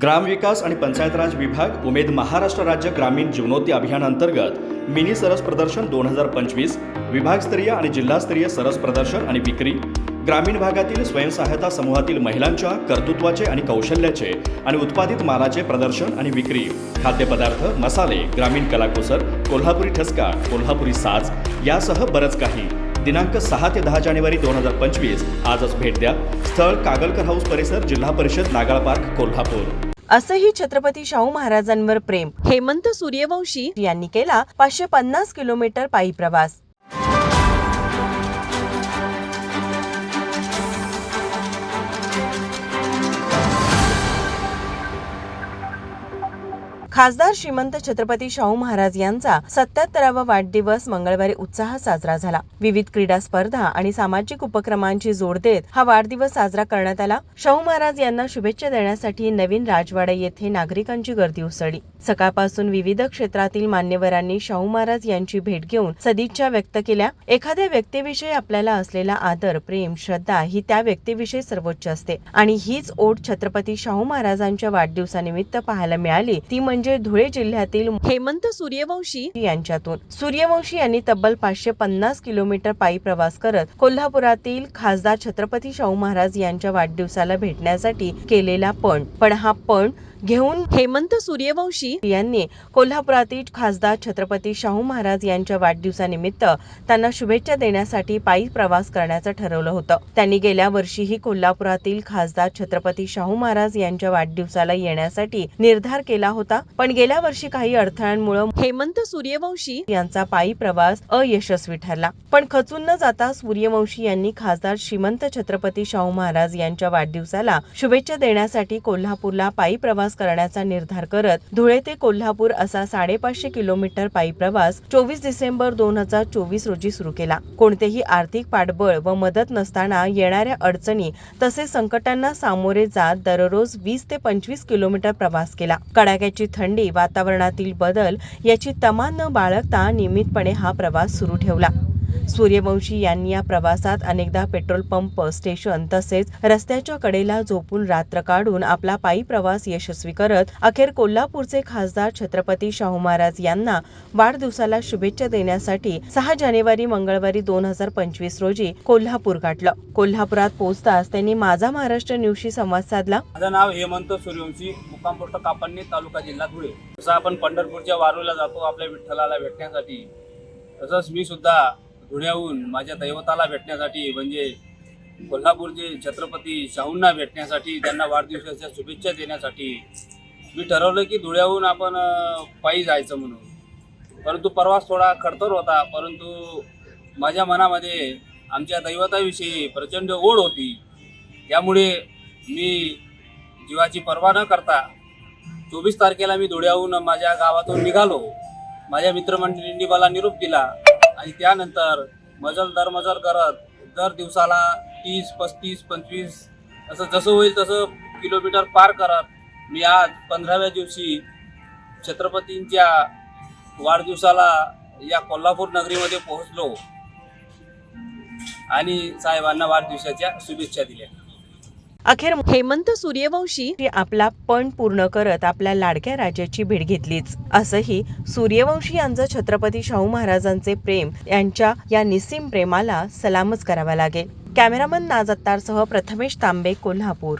ग्रामविकास आणि पंचायत राज विभाग उमेद महाराष्ट्र राज्य ग्रामीण जीवनोत्ती अभियानांतर्गत मिनी सरस प्रदर्शन दोन हजार पंचवीस विभागस्तरीय आणि जिल्हास्तरीय सरस प्रदर्शन आणि विक्री ग्रामीण भागातील स्वयंसहायता समूहातील महिलांच्या कर्तृत्वाचे आणि कौशल्याचे आणि उत्पादित मालाचे प्रदर्शन आणि विक्री खाद्यपदार्थ मसाले ग्रामीण कलाकुसर कोल्हापुरी ठसका कोल्हापुरी साज यासह बरंच काही. दिनांक सहा ते दहा जानेवारी दोन हजार पंचवीस. आजच भेट द्या. स्थळ कागलकर हाऊस परिसर जिल्हा परिषद नागाळ पार्क कोल्हापूर. असंही छत्रपती शाहू महाराजांवर प्रेम. हेमंत सूर्यवंशी यांनी केला पाचशे पन्नास किलोमीटर पायी प्रवास. खासदार श्रीमंत छत्रपती शाहू महाराज यांचा सत्याहत्तरावा वाढदिवस मंगळवारी उत्साहात साजरा झाला. विविध क्रीडा स्पर्धा आणि सामाजिक उपक्रमांची जोड देत हा वाढदिवस साजरा करण्यात आला. शाहू महाराज यांना शुभेच्छा देण्यासाठी नवीन राजवाडा येथे नागरिकांची गर्दी उसळली. सकाळपासून विविध क्षेत्रातील मान्यवरांनी शाहू महाराज यांची भेट घेऊन सदिच्छा व्यक्त केल्या. एखाद्या व्यक्तीविषयी आपल्याला असलेला आदर प्रेम श्रद्धा ही त्या व्यक्तीविषयी सर्वोच्च असते आणि हीच ओढ छत्रपती शाहू महाराजांच्या वाढदिवसानिमित्त पाहायला मिळाली. ती म्हणजे धुळे जिल्ह्यातील हेमंत सूर्यवंशी यांच्यातून. सूर्यवंशी यांनी तब्बल पाचशे पन्नास किलोमीटर पायी प्रवास करत कोल्हापुरातील खासदार छत्रपती शाहू महाराज यांच्या वाढदिवसाला भेटण्यासाठी केलेला पण पण हा पण घेऊन हेमंत सूर्यवंशी यांनी कोल्हापुरातील खासदार छत्रपती शाहू महाराज यांच्या वाढदिवसानिमित्त त्यांना शुभेच्छा देण्यासाठी पायी प्रवास करण्याचं ठरवलं होतं. त्यांनी गेल्या वर्षीही कोल्हापुरातील खासदार छत्रपती शाहू महाराज यांच्या वाढदिवसाला येण्यासाठी निर्धार केला होता. पण गेल्या वर्षी काही अडथळ्यांमुळे हेमंत सूर्यवंशी यांचा पायी प्रवास अयशस्वी ठरला. पण खचून न जाता सूर्यवंशी यांनी खासदार श्रीमंत छत्रपती शाहू महाराज यांच्या वाढदिवसाला शुभेच्छा देण्यासाठी कोल्हापूरला पायी प्रवास करण्याचा निर्धार करत धुळे ते कोल्हापूर असा साडेपाचशे किलोमीटर पायी प्रवास चोवीस डिसेंबर दोन हजार चोवीस रोजी सुरू केला. कोणतेही आर्थिक पाठबळ व मदत नसताना येणाऱ्या अडचणी तसेच संकटांना सामोरे जात दररोज वीस ते पंचवीस किलोमीटर प्रवास केला. कडाक्याची थंडी वातावरणातील बदल याची तमा न बाळगता नियमितपणे हा प्रवास सुरू ठेवला. सूर्यवंशी यांनी या प्रवासात अनेकदा पेट्रोल पंप स्टेशन तसेच रस्त्याच्या कडेला झोपून रात्र काढून आपला पायी प्रवास यशस्वी करत अखेर कोल्हापूरचे खासदार छत्रपती शाहू महाराज यांना वाढदिवसाला शुभेच्छा देण्यासाठी सहा जानेवारी मंगळवारी दोन हजार पंचवीस रोजी कोल्हापूर गाठलं. कोल्हापुरात पोहोचताच त्यांनी माझा महाराष्ट्र न्यूजशी संवाद साधला. माझं नाव हेमंत सूर्यवंशी मुक्काम पोस्ट कापडणे तालुका जिल्हा धुळे. जसं आपण पंढरपूरच्या वारूला जातो आपल्या विठ्ठलाला भेटण्यासाठी तसंच मी सुद्धा धुळ्याहून माझ्या दैवताला भेटण्यासाठी म्हणजे कोल्हापूरचे छत्रपती शाहूंना भेटण्यासाठी त्यांना वाढदिवसाच्या शुभेच्छा देण्यासाठी मी ठरवलं की धुळ्याहून आपण पायी जायचं म्हणून. परंतु प्रवास थोडा खडतर होता परंतु माझ्या मनामध्ये आमच्या दैवताविषयी प्रचंड ओढ होती. त्यामुळे मी जीवाची पर्वा न करता चोवीस तारखेला मी धुळ्याहून माझ्या गावातून निघालो. माझ्या मित्रमंडळींनी मला निरोप दिला. आणि त्यानंतर मजल दर मजल करत दर दिवसाला तीस पस्तीस पंचवीस असं जसं होईल तसं किलोमीटर पार करत मी आज पंधराव्या दिवशी छत्रपतींच्या वाढदिवसाला या कोल्हापूर नगरीमध्ये पोहोचलो. आणि साहेबांना वाढदिवसाच्या शुभेच्छा दिल्या. अखेर हेमंत सूर्यवंशी आपला पण पूर्ण करत आपल्या लाडक्या राजाची भेट घेतलीच. असंही सूर्यवंशी यांचं छत्रपती शाहू महाराजांचे प्रेम यांच्या या निस्सीम प्रेमाला सलामच करावा लागेल. कॅमेरामन नाजत्तारसह प्रथमेश तांबे कोल्हापूर.